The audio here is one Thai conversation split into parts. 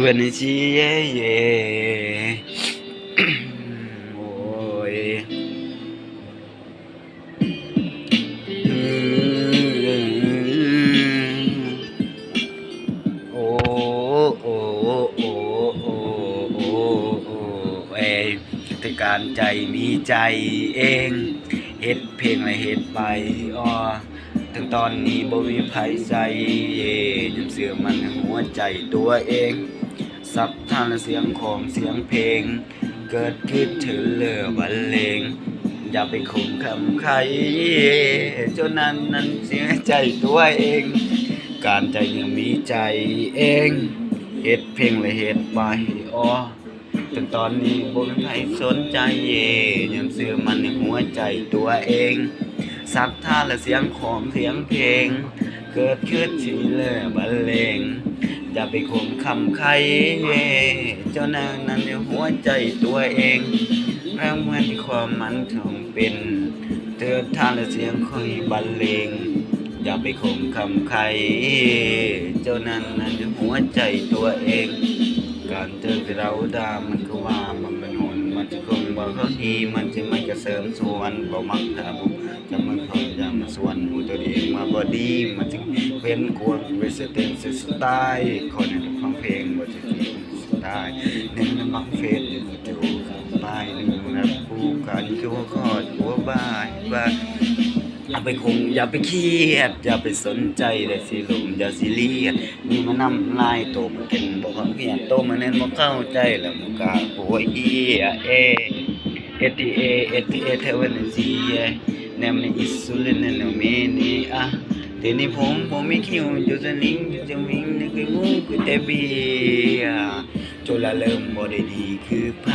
เวนชีเย่เย่โอ้ยโอ้โอ้โอ้โอ้โอ้โอ้เอ้แต่การใจมีใจเองเฮ็ดเพลงและเฮ็ดไปอ้อ ถึงตอนนี้บ่มีไผใส่เย่ยังเสื่อมันหัวใจตัวเอง สับทานและเสียงของเสียงเพลง เกิดขึ้นถึงเลือบรรเลง อย่าไปข่มคำใครจนนั้นนั้นเสียใจตัวเอง การใจยังมีใจเองเฮ็ดเพลงและเฮ็ดไปอ้อถึงตอนนี้บ่มีใครสนใจเย่ยังเสื่อมันในหัวใจตัวเอง สับทานและเสียงของเสียงเพลง เกิดขึ้นที่เลือบรรเลงอย่าไปข่มคำใครเจ้านางนั้นในหัวใจตัวเองแรงเมือนมีความมันคงเป็นเธอทานและเสียงคอยบรรเลงอย่าไปข่มคำใคร เจ้านั้นนั้นในหัวใจตัวเอง การเจอเราดามันก็ว่ามันเป็น มันจะคงบอกเขาทีมันจะไม่กระเสริมส่วนบ่มักถามจะมันคอยจะมาส่วนหูตัวเองมาบอดี้มันจะเป็นควรเวสเทิร์นสไตล์คนในฟังเพลงบอดี้สไตล์เนึ่งในมักเฟสหนึ่งจูบายหนึ่งนะผู้กันตัวคอดหัวบ้ายบ้า อย่าไปคงอย่าไปเครียด อย่าไปสนใจแต่สิลมอย่าสิเลียดนี่มันนำลายโตมันเป็นบ่ความเครียโตมันเน้นบ่เข้าใจแล้วมันกาโวยเอียเอเอทีเอเอทีเอเทวันซีแนมในอิสุลินนเมนีอะทีนี้ผมผมไม่คิวอยู่จะนิ่งอยู่จะวิ่งนี่คืองูคือแต่เบียจนละเริ่มบ่ได้ดีคือไผ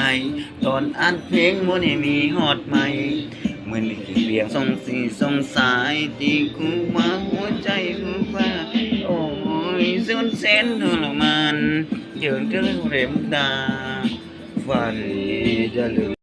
ตอนอัดเพลงบ่ได้มีฮอดใหม่ เหมือนที่เปลี่ยนทรงสีทรงสายที่กูมาหัวใจคู่ว่าโอ้ยสุดเส้นทรมานเดินเรื่องเร็มดาฝันจะลืม